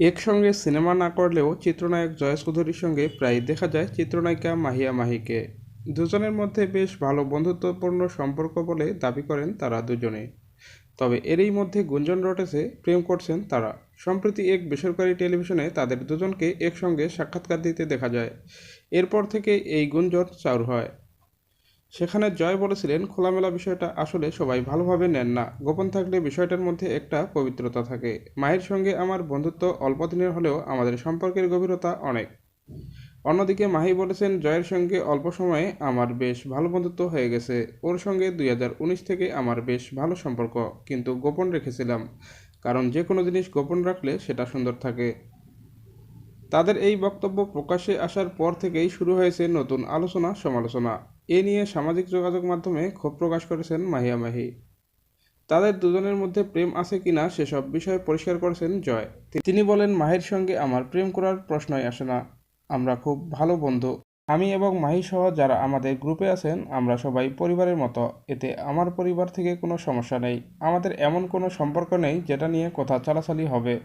একসঙ্গে সিনেমা না করলেও চিত্রনায়ক জয় চৌধুরীর সঙ্গে প্রায় দেখা যায় চিত্রনায়িকা মাহিয়া মাহিকে। দুজনের মধ্যে বেশ ভালো বন্ধুত্বপূর্ণ সম্পর্ক বলে দাবি করেন তারা দুজনে তবে এরই মধ্যে গুঞ্জন রটেছে, প্রেম করছেন তারা। সম্প্রতি এক বেসরকারি টেলিভিশনে তাদের দুজনকে একসঙ্গে সাক্ষাৎকার দিতে দেখা যায়। এরপর থেকে এই গুঞ্জন চাউর হয়। সেখানে জয় বলেছিলেন, খোলামেলা বিষয়টা আসলে সবাই ভালোভাবে নেন না। গোপন থাকলে বিষয়টার মধ্যে একটা পবিত্রতা থাকে। মায়ের সঙ্গে আমার বন্ধুত্ব অল্প দিনের হলেও আমাদের সম্পর্কের গভীরতা অনেক। অন্যদিকে মাহি বলেছেন, জয়ের সঙ্গে অল্প সময়ে আমার বেশ ভালো বন্ধুত্ব হয়ে গেছে। ওর সঙ্গে দুই হাজার উনিশ থেকে আমার বেশ ভালো সম্পর্ক, কিন্তু গোপন রেখেছিলাম। কারণ যে কোনো জিনিস গোপন রাখলে সেটা সুন্দর থাকে। তাদের এই বক্তব্য প্রকাশ্যে আসার পর থেকেই শুরু হয়েছে নতুন আলোচনা সমালোচনা। এ নিয়ে সামাজিক যোগাযোগ মাধ্যমে ক্ষোভ প্রকাশ করেছেন মাহিয়া মাহি। তাদের দুজনের মধ্যে প্রেম আছে কিনা সেসব বিষয়ে পরিষ্কার করেছেন জয়। তিনি বলেন, মাহির সঙ্গে আমার প্রেম করার প্রশ্নই আসে না। আমরা খুব ভালো বন্ধু। আমি এবং মাহি সহ যারা আমাদের গ্রুপে আছেন, আমরা সবাই পরিবারের মতো। এতে আমার পরিবার থেকে কোনো সমস্যা নেই। আমাদের এমন কোনো সম্পর্ক নেই যেটা নিয়ে কথা চালাচালি হবে।